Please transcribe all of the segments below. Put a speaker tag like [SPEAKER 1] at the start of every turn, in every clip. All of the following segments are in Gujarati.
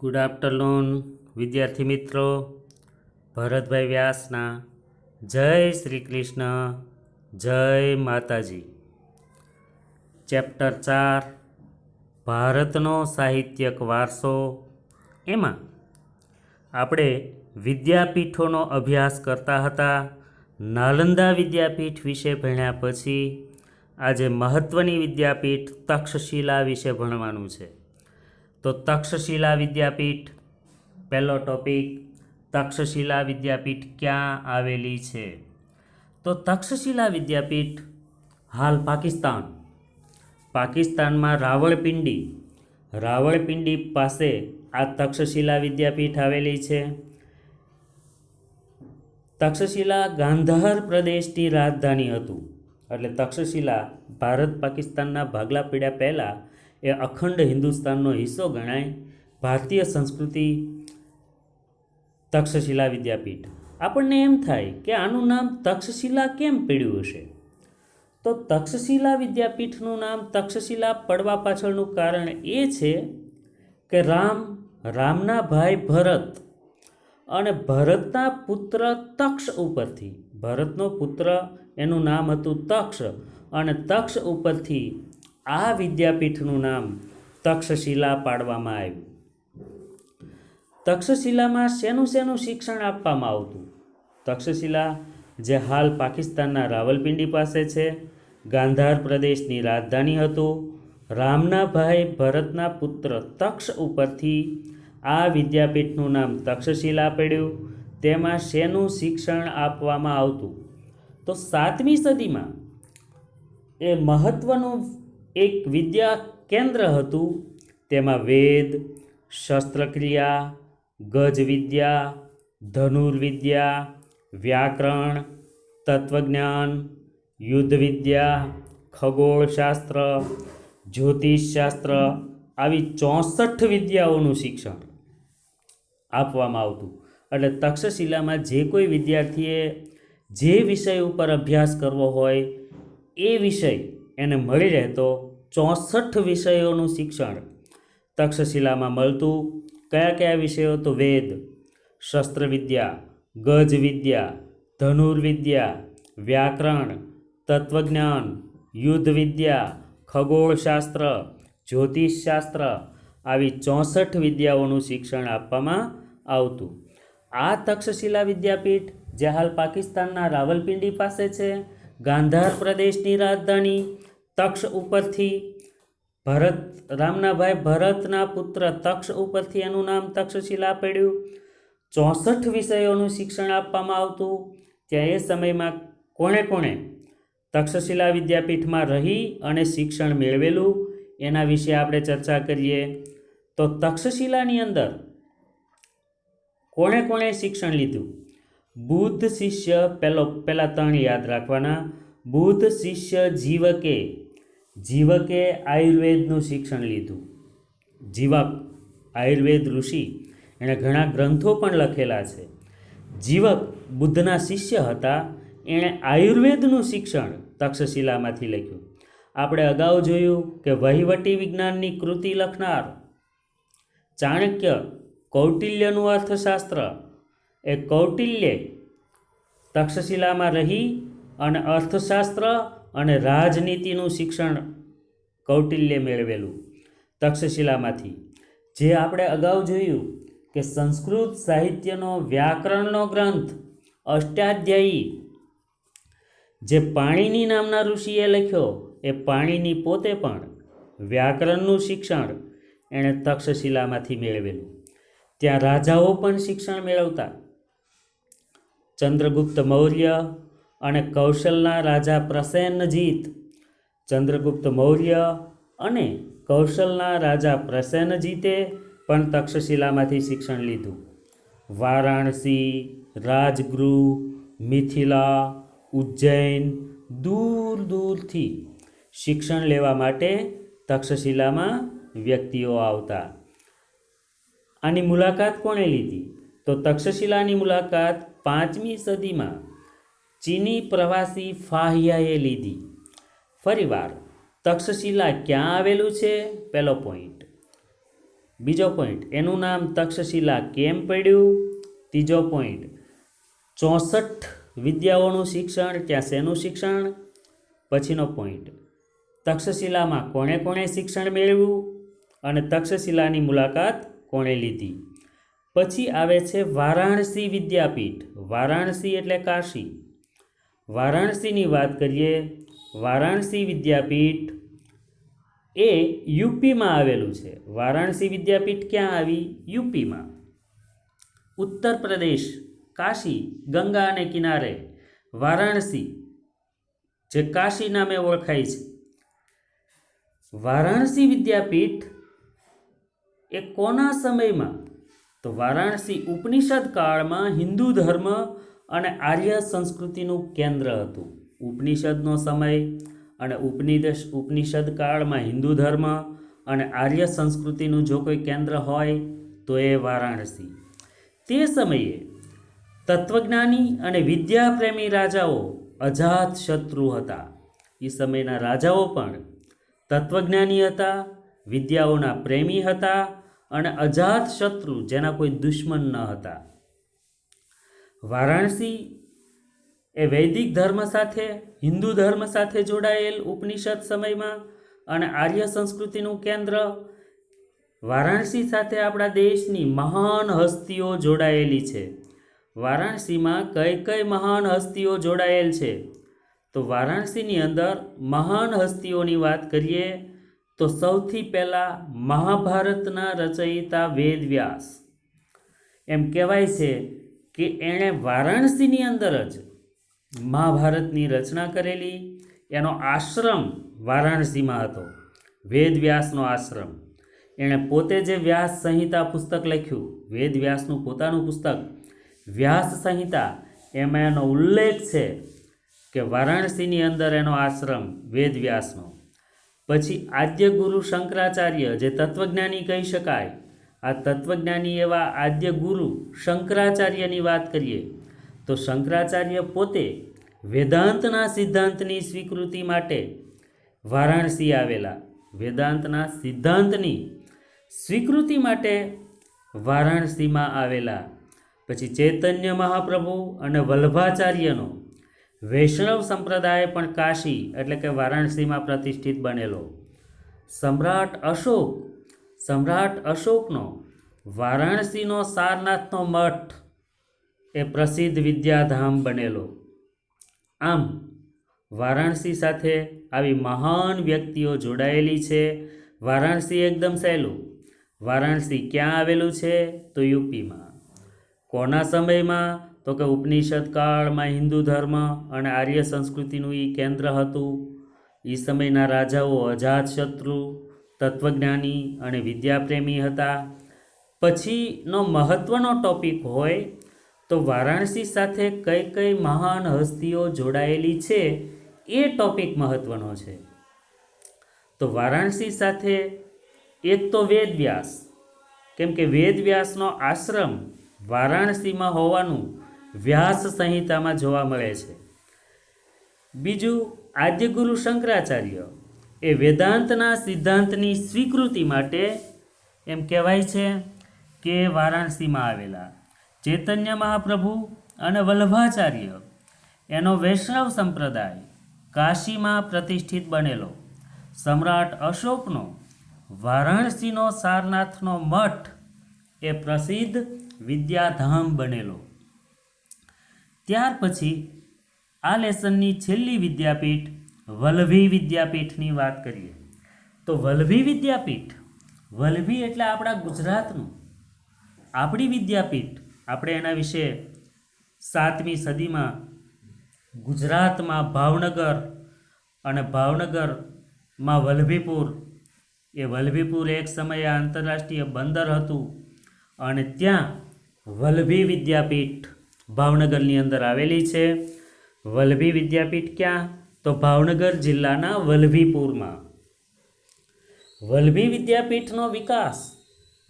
[SPEAKER 1] ગુડ આફ્ટરનૂન વિદ્યાર્થી મિત્રો. ભરતભાઈ વ્યાસના જય શ્રી કૃષ્ણ, જય માતાજી. ચેપ્ટર ચાર, ભારતનો સાહિત્યક વારસો. એમાં આપણે વિદ્યાપીઠોનો અભ્યાસ કરતા હતા, નાલંદા વિદ્યાપીઠ વિશે ભણ્યા પછી આજે મહત્ત્વની વિદ્યાપીઠ તક્ષશિલા વિશે ભણવાનું છે. તો તક્ષશિલા વિદ્યાપીઠ, પહેલો ટોપિક, તક્ષશિલા વિદ્યાપીઠ ક્યાં આવેલી છે? તો તક્ષશિલા વિદ્યાપીઠ હાલ પાકિસ્તાન. પાકિસ્તાનમાં રાવળપિંડી રાવળપિંડી પાસે આ તક્ષશિલા વિદ્યાપીઠ આવેલી છે. તક્ષશિલા ગાંધાર પ્રદેશની રાજધાની હતું. એટલે તક્ષશિલા ભારત પાકિસ્તાનના ભાગલા પીડ્યા પહેલાં એ અખંડ હિન્દુસ્તાનનો હિસ્સો ગણાય. ભારતીય સંસ્કૃતિ તક્ષશિલા વિદ્યાપીઠ. આપણને એમ થાય કે આનું નામ તક્ષશિલા કેમ પડ્યું હશે? તો તક્ષશિલા વિદ્યાપીઠનું નામ તક્ષશિલા પડવા પાછળનું કારણ એ છે કે રામ, રામના ભાઈ ભરત અને ભરતના પુત્ર તક્ષ ઉપરથી, ભરતનો પુત્ર એનું નામ હતું તક્ષ અને તક્ષ ઉપરથી આ વિદ્યાપીઠનું નામ તક્ષશિલા પાડવામાં આવ્યું. તક્ષશિલામાં શેનું શેનું શિક્ષણ આપવામાં આવતું? તક્ષશિલા જે હાલ પાકિસ્તાનના રાવલપિંડી પાસે છે, ગાંધાર પ્રદેશની રાજધાની હતું. રામના ભાઈ ભરતના પુત્ર તક્ષ ઉપરથી આ વિદ્યાપીઠનું નામ તક્ષશિલા પડ્યું. તેમાં શેનું શિક્ષણ આપવામાં આવતું? તો સાતમી સદીમાં એ મહત્ત્વનું એક વિદ્યા કેન્દ્ર હતું. તેમાં વેદ, શસ્ત્રક્રિયા, ગજવિદ્યા, ધનુર્વિદ્યા, વ્યાકરણ, તત્વજ્ઞાન, યુદ્ધવિદ્યા, ખગોળશાસ્ત્ર, જ્યોતિષશાસ્ત્ર આવી ચોસઠ વિદ્યાઓનું શિક્ષણ આપવામાં આવતું. એટલે તક્ષશિલામાં જે કોઈ વિદ્યાર્થીએ જે વિષય ઉપર અભ્યાસ કરવો હોય, એ વિષય એને મળી રહેતો ચોસઠ વિષયોનું શિક્ષણ તક્ષશિલામાં મળતું. કયા કયા વિષયો? તો વેદ, શસ્ત્રવિદ્યા, ગજવિદ્યા, ધનુર્વિદ્યા, વ્યાકરણ, તત્વજ્ઞાન, યુદ્ધવિદ્યા, ખગોળશાસ્ત્ર, જ્યોતિષશાસ્ત્ર આવી ચોસઠ વિદ્યાઓનું શિક્ષણ આપવામાં આવતું. આ તક્ષશિલા વિદ્યાપીઠ જે હાલ પાકિસ્તાનના રાવલપિંડી પાસે છે, ગાંધાર પ્રદેશની રાજધાની તક્ષ ઉપરથી ભરત રામના ભાઈ ભરતના પુત્ર તક્ષ ઉપરથી એનું નામ તક્ષશિલા પડ્યું. ચોસઠ વિષયોનું શિક્ષણ આપવામાં આવતું. ત્યાં એ સમયમાં કોણે કોણે તક્ષશિલા વિદ્યાપીઠમાં રહી અને શિક્ષણ મેળવેલું, એના વિશે આપણે ચર્ચા કરીએ. તો તક્ષશિલાની અંદર કોણે કોણે શિક્ષણ લીધું? બુદ્ધ શિષ્ય પહેલો પહેલાં ત્રણ યાદ રાખવાના. બુદ્ધ શિષ્ય જીવકે જીવકે આયુર્વેદનું શિક્ષણ લીધું. જીવક, આયુર્વેદ ઋષિ, એણે ઘણા ગ્રંથો પણ લખેલા છે. જીવક બુદ્ધના શિષ્ય હતા, એણે આયુર્વેદનું શિક્ષણ તક્ષશિલામાંથી લખ્યું. આપણે અગાઉ જોયું કે વહીવટી વિજ્ઞાનની કૃતિ લખનાર, ચાણક્ય કૌટિલ્યનું અર્થશાસ્ત્ર, એ કૌટિલ્ય તક્ષશિલામાં રહી અને અર્થશાસ્ત્ર અને રાજનીતિનું શિક્ષણ કૌટિલ્ય મેળવેલું તક્ષશિલામાંથી. જે આપણે અગાઉ જોયું કે સંસ્કૃત સાહિત્યનો વ્યાકરણનો ગ્રંથ અષ્ટાધ્યાયી. જે પાણીની નામના ઋષિએ લખ્યો, એ પાણીની પોતે પણ વ્યાકરણનું શિક્ષણ એણે તક્ષશિલામાંથી મેળવેલું. ત્યાં રાજાઓ પણ શિક્ષણ મેળવતા. ચંદ્રગુપ્ત મૌર્ય અને કૌશલના રાજા પ્રસેનજીત ચંદ્રગુપ્ત મૌર્ય અને કૌશલના રાજા પ્રસેનજીતે પણ તક્ષશિલામાંથી શિક્ષણ લીધું. વારાણસી, રાજગૃહ, મિથિલા, ઉજ્જૈન દૂર દૂરથી શિક્ષણ લેવા માટે તક્ષશિલામાં વ્યક્તિઓ આવતા. આની મુલાકાત કોણે લીધી? તો તક્ષશિલાની મુલાકાત પાંચમી સદીમાં ચીની પ્રવાસી ફાહિયાએ લીધી. ફરીવાર, તક્ષશિલા ક્યાં આવેલું છે? પહેલો પોઈન્ટ બીજો પોઈન્ટ એનું નામ તક્ષશિલા કેમ પડ્યું? ત્રીજો પોઈન્ટ ચોસઠ વિદ્યાઓનું શિક્ષણ ત્યાં શેનું શિક્ષણ? પછીનો પોઈન્ટ તક્ષશિલામાં કોણે કોણે શિક્ષણ મેળવ્યું? અને તક્ષશિલાની મુલાકાત કોણે લીધી? પછી આવે છે વારાણસી વિદ્યાપીઠ. વારાણસી એટલે કાશી. વારાણસીની વાત કરીએ, વારાણસી વિદ્યાપીઠ એ યુપીમાં આવેલું છે. વારાણસી વિદ્યાપીઠ ક્યાં આવી? યુપીમાં. ઉત્તર પ્રદેશ, કાશી, ગંગા અને કિનારે. વારાણસી, જે કાશી નામે ઓળખાય છે. વારાણસી વિદ્યાપીઠ એ કોના સમયમાં? તો વારાણસી ઉપનિષદ કાળમાં હિન્દુ ધર્મ અને આર્ય સંસ્કૃતિનું કેન્દ્ર હતું. ઉપનિષદનો સમય અને ઉપનિદેશ, ઉપનિષદ કાળમાં હિન્દુ ધર્મ અને આર્ય સંસ્કૃતિનું જો કોઈ કેન્દ્ર હોય, તો એ વારાણસી. તે સમયે તત્વજ્ઞાની અને વિદ્યાપ્રેમી રાજાઓ અજાત શત્રુ હતા. એ સમયના રાજાઓ પણ તત્વજ્ઞાની હતા, વિદ્યાઓના પ્રેમી હતા અને અજાત શત્રુ જેના કોઈ દુશ્મન ન હતા. વારાણસી એ વૈદિક ધર્મ સાથે, હિન્દુ ધર્મ સાથે જોડાયેલ ઉપનિષદ સમયમાં અને આર્ય સંસ્કૃતિનું કેન્દ્ર, વારાણસી સાથે આપણા દેશની મહાન હસ્તીઓ જોડાયેલી છે. વારાણસીમાં કઈ કઈ મહાન હસ્તીઓ જોડાયેલ છે? તો વારાણસીની અંદર મહાન હસ્તીઓની વાત કરીએ, તો સૌથી પહેલાં મહાભારતના રચયિતા વેદવ્યાસ. એમ કહેવાય છે કે એણે વારાણસીની અંદર જ મહાભારતની રચના કરેલી. એનો આશ્રમ વારાણસીમાં હતો. વેદવ્યાસનો આશ્રમ. એણે પોતે જે વ્યાસ સંહિતા પુસ્તક લખ્યું વેદવ્યાસનું પોતાનું પુસ્તક, વ્યાસ સંહિતા, એમાં એનો ઉલ્લેખ છે કે વારાણસીની અંદર એનો આશ્રમ વેદવ્યાસનો પછી આદ્ય ગુરુ શંકરાચાર્ય જે તત્વજ્ઞાની કહી શકાય આ તત્વજ્ઞાની એવા આદ્ય ગુરુ શંકરાચાર્યની વાત કરીએ, તો શંકરાચાર્ય પોતે વેદાંતના સિદ્ધાંતની સ્વીકૃતિ માટે વારાણસી આવેલા. વેદાંતના સિદ્ધાંતની સ્વીકૃતિ માટે વારાણસીમાં આવેલા. પછી ચૈતન્ય મહાપ્રભુ અને વલ્ભાચાર્યનો વૈષ્ણવ સંપ્રદાય પણ કાશી એટલે કે વારાણસીમાં પ્રતિષ્ઠિત બનેલો. સમ્રાટ અશોક સમ્રાટ અશોકનો વારાણસીનો સારનાથનો મઠ એ પ્રસિદ્ધ વિદ્યાધામ બનેલો. આમ, વારાણસી સાથે આવી મહાન વ્યક્તિઓ જોડાયેલી છે. વારાણસી એકદમ સહેલું. વારાણસી ક્યાં આવેલું છે? તો યુપીમાં. કોના સમયમાં? તો કે ઉપનિષદ કાળમાં હિન્દુ ધર્મ અને આર્ય સંસ્કૃતિનું એ કેન્દ્ર હતું. એ સમયના રાજાઓ અજાતશત્રુ તત્વજ્ઞાની અને વિદ્યાપ્રેમી હતા. પછીનો મહત્ત્વનો ટોપિક હોય તો વારાણસી સાથે કઈ કઈ મહાન હસ્તીઓ જોડાયેલી છે એ ટોપિક મહત્ત્વનો છે. તો વારાણસી સાથે એક તો વેદવ્યાસ, કેમ કે વેદવ્યાસનો આશ્રમ વારાણસીમાં હોવાનું વ્યાસ સંહિતામાં જોવા મળે છે. બીજું આદ્યગુરુ શંકરાચાર્ય એ વેદાંતના સિદ્ધાંતની સ્વીકૃતિ માટે એમ કહેવાય છે કે વારાણસીમાં આવેલા ચૈતન્ય મહાપ્રભુ અને વલ્લભાચાર્ય એનો વૈષ્ણવ સંપ્રદાય કાશીમાં પ્રતિષ્ઠિત બનેલો. સમ્રાટ અશોકનો, વારાણસીનો સારનાથનો મઠ એ પ્રસિદ્ધ વિદ્યાધામ બનેલો. ત્યાર પછી આ લેસનની છેલ્લી વિદ્યાપીઠ વલ્લભી વિદ્યાપીઠની વાત કરીએ, તો વલ્લભી વિદ્યાપીઠ વલ્લભી એટલે આપણા ગુજરાતનું. આપણી વિદ્યાપીઠ, આપણે એના વિશે સાતમી સદીમાં ગુજરાતમાં ભાવનગર અને ભાવનગરમાં વલ્લભીપુર એ વલ્લભીપુર એક સમયે આંતરરાષ્ટ્રીય બંદર હતું અને ત્યાં વલ્લભી વિદ્યાપીઠ ભાવનગરની અંદર આવેલી છે. વલ્લભી વિદ્યાપીઠ ક્યાં? તો ભાવનગર જિલ્લાના વલ્લભીપુરમાં વલ્લભી વિદ્યાપીઠનો વિકાસ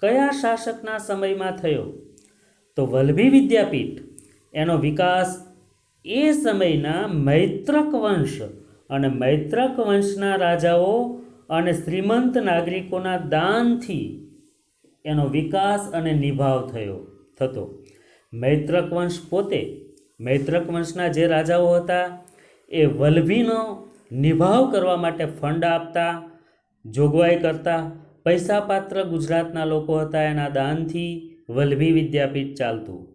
[SPEAKER 1] કયા શાસકના સમયમાં થયો? તો વલ્લભી વિદ્યાપીઠ, એનો વિકાસ એ સમયના મૈત્રક વંશ અને મૈત્રક વંશના રાજાઓ અને શ્રીમંત નાગરિકોના દાનથી એનો વિકાસ અને નિભાવ થયો, થતો. મૈત્રક વંશ પોતે, મૈત્રક વંશના જે રાજાઓ હતા એ વલભીનો નિભાવ કરવા માટે ફંડ આપતા, જોગવાઈ કરતા પૈસાપાત્ર ગુજરાતના લોકો હતા એના દાનથી વલભી વિદ્યાપીઠ ચાલતું.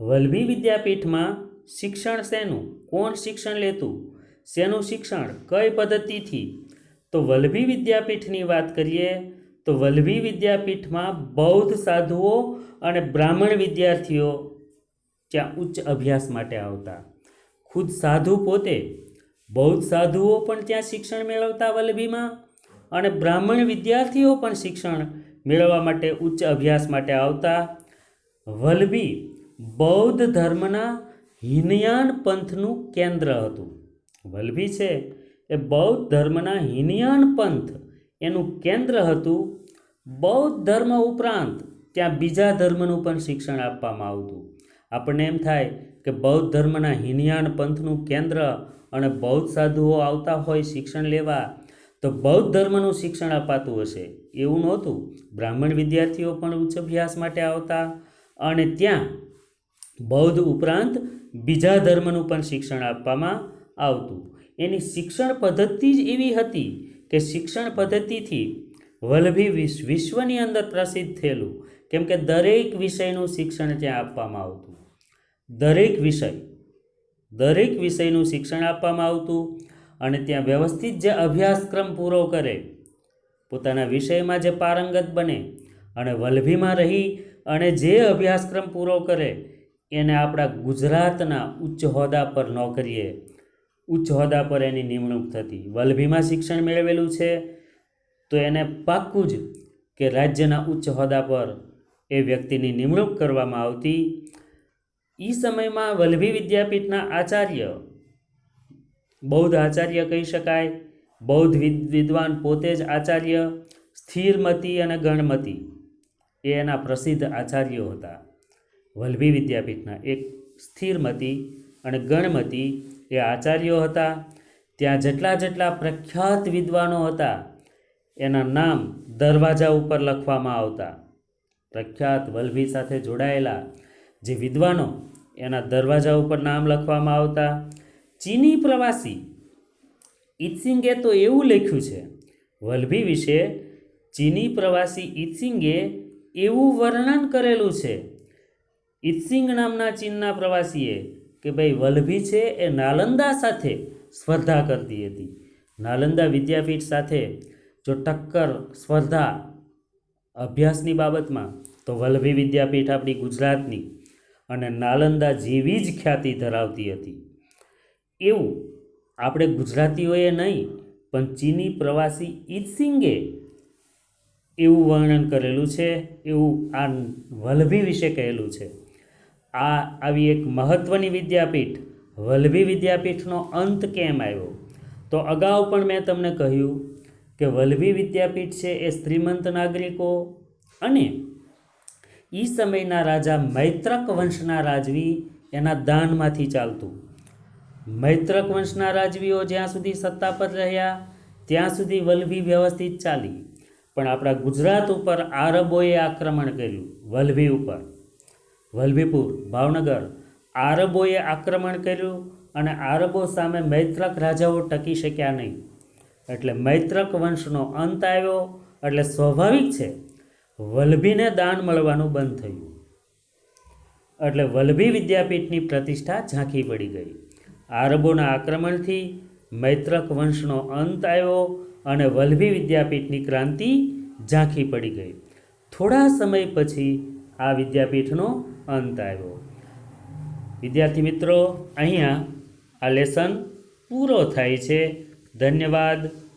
[SPEAKER 1] વલભી વિદ્યાપીઠમાં શિક્ષણ શેનું? કોણ શિક્ષણ લેતું? શેનું શિક્ષણ? કઈ પદ્ધતિથી? તો વલભી વિદ્યાપીઠની વાત કરીએ, તો વલભી વિદ્યાપીઠમાં બૌદ્ધ સાધુઓ અને બ્રાહ્મણ વિદ્યાર્થીઓ ત્યાં ઉચ્ચ અભ્યાસ માટે આવતા. ખુદ સાધુ પોતે, બૌદ્ધ સાધુઓ પણ ત્યાં શિક્ષણ મેળવતા વલ્લભીમાં અને બ્રાહ્મણ વિદ્યાર્થીઓ પણ શિક્ષણ મેળવવા માટે ઉચ્ચ અભ્યાસ માટે આવતા. વલ્લભી બૌદ્ધ ધર્મના હિનયાન પંથનું કેન્દ્ર હતું. વલ્લભી છે એ બૌદ્ધ ધર્મના હિનયાન પંથ એનું કેન્દ્ર હતું. બૌદ્ધ ધર્મ ઉપરાંત ત્યાં બીજા ધર્મનું પણ શિક્ષણ આપવામાં આવતું. આપણને એમ થાય કે બૌદ્ધ ધર્મના હિનયાન પંથનું કેન્દ્ર અને બૌદ્ધ સાધુઓ આવતા હોય શિક્ષણ લેવા, તો બૌદ્ધ ધર્મનું શિક્ષણ અપાતું હશે. એવું નહોતું. બ્રાહ્મણ વિદ્યાર્થીઓ પણ ઉચ્ચ અભ્યાસ માટે આવતા અને ત્યાં બૌદ્ધ ઉપરાંત બીજા ધર્મનું પણ શિક્ષણ આપવામાં આવતું. એની શિક્ષણ પદ્ધતિ જ એવી હતી કે શિક્ષણ પદ્ધતિથી વલ્લભી વિશ્વ વિશ્વની અંદર પ્રસિદ્ધ થયેલું. કેમ કે દરેક વિષયનું શિક્ષણ ત્યાં આપવામાં આવતું. દરેક વિષય, દરેક વિષયનું શિક્ષણ આપવામાં આવતું અને ત્યાં વ્યવસ્થિત જે અભ્યાસક્રમ પૂરો કરે, પોતાના વિષયમાં જે પારંગત બને અને વલ્લભીમાં રહી અને જે અભ્યાસક્રમ પૂરો કરે, એને આપણા ગુજરાતના ઉચ્ચ હોદ્દા પર નોકરીએ, ઉચ્ચ હોદ્દા પર એની નિમણૂક થતી. વલ્લભીમાં શિક્ષણ મેળવેલું છે, તો એને પાક્કું જ કે રાજ્યના ઉચ્ચ હોદ્દા પર એ વ્યક્તિની નિમણૂક કરવામાં આવતી એ સમયમાં વલ્લભી વિદ્યાપીઠના આચાર્ય, બૌદ્ધ આચાર્ય કહી શકાય, બૌદ્ધ વિદ, વિદ્વાન પોતે જ આચાર્ય, સ્થિરમતી અને ગણમતી, એ એના પ્રસિદ્ધ આચાર્યો હતા. વલ્લભી વિદ્યાપીઠના એક સ્થિરમતી અને ગણમતી એ આચાર્યો હતા. ત્યાં જેટલા જેટલા પ્રખ્યાત વિદ્વાનો હતા, એના નામ દરવાજા ઉપર લખવામાં આવતા. પ્રખ્યાત વલ્લભી સાથે જોડાયેલા જે વિદ્વાનો એના દરવાજા ઉપર નામ લખવામાં આવતા. ચીની પ્રવાસી ઇત્સિંગે તો એવું લખ્યું છે, વલ્ભી વિશે ચીની પ્રવાસી ઇત્સિંગે એવું વર્ણન કરેલું છે. ઇત્સિંગ નામના ચીનના પ્રવાસીએ કે ભાઈ વલ્લભી છે એ નાલંદા સાથે સ્પર્ધા કરતી હતી. નાલંદા વિદ્યાપીઠ સાથે જો ટક્કર સ્પર્ધા અભ્યાસની બાબતમાં, તો વલ્લભી વિદ્યાપીઠ આપણી ગુજરાતની અને નાલંદા જેવી જ ખ્યાતિ ધરાવતી હતી. એવું આપણે ગુજરાતીઓએ નહીં, પણ ચીની પ્રવાસી ઈત્સિંગે એવું વર્ણન કરેલું છે, એવું આ વલ્લભી વિશે કહેલું છે. આ આવી એક મહત્ત્વની વિદ્યાપીઠ, વલ્લભી વિદ્યાપીઠનો અંત કેમ આવ્યો? તો અગાઉ પણ મેં તમને કહ્યું કે વલ્લભી વિદ્યાપીઠ છે એ શ્રીમંત નાગરિકો અને એ સમયના રાજા મૈત્રક વંશના રાજવી એના દાનમાંથી ચાલતું. મૈત્રક વંશના રાજવીઓ જ્યાં સુધી સત્તા પર રહ્યા, ત્યાં સુધી વલ્લભી વ્યવસ્થિત ચાલી. પણ આપણા ગુજરાત ઉપર આરબોએ આક્રમણ કર્યું, વલ્લભી ઉપર. વલ્લભીપુર, ભાવનગર, આરબોએ આક્રમણ કર્યું અને આરબો સામે મૈત્રક રાજાઓ ટકી શક્યા નહીં. એટલે મૈત્રક વંશનો અંત આવ્યો, એટલે સ્વાભાવિક છે વલ્લભીને દાન મળવાનું બંધ થયું. એટલે વલ્લભી વિદ્યાપીઠની પ્રતિષ્ઠા ઝાંખી પડી ગઈ. આરબોના આક્રમણથી મૈત્રક વંશનો અંત આવ્યો અને વલ્લભી વિદ્યાપીઠની ક્રાંતિ ઝાંખી પડી ગઈ. થોડા સમય પછી આ વિદ્યાપીઠનો અંત આવ્યો. વિદ્યાર્થી મિત્રો, અહીંયા આ લેસન પૂરો થાય છે. ધન્યવાદ.